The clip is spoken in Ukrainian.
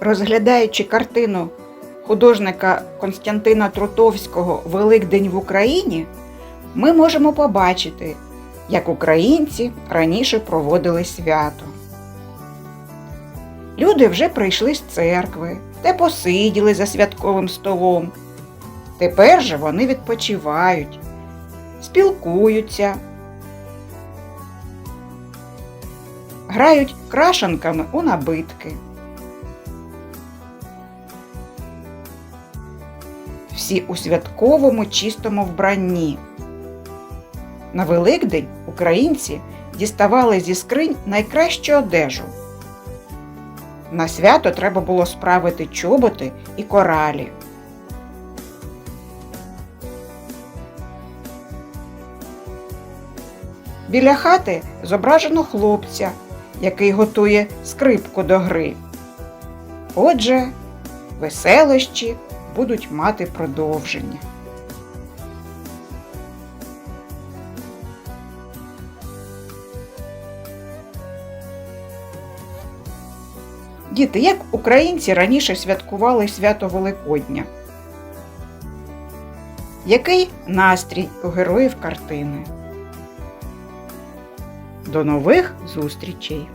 Розглядаючи картину художника Константина Трутовського Великдень в Україні, ми можемо побачити, як українці раніше проводили свято. Люди вже прийшли з церкви та посиділи за святковим столом. Тепер же вони відпочивають, спілкуються, грають крашенками у набитки. Всі у святковому чистому вбранні. На Великдень українці діставали зі скринь найкращу одежу. На свято треба було справити чоботи і коралі. Біля хати зображено хлопця, який готує скрипку до гри. Отже, веселощі будуть мати продовження. Діти, як українці раніше святкували свято Великодня? Який настрій у героїв картини? До нових зустрічей!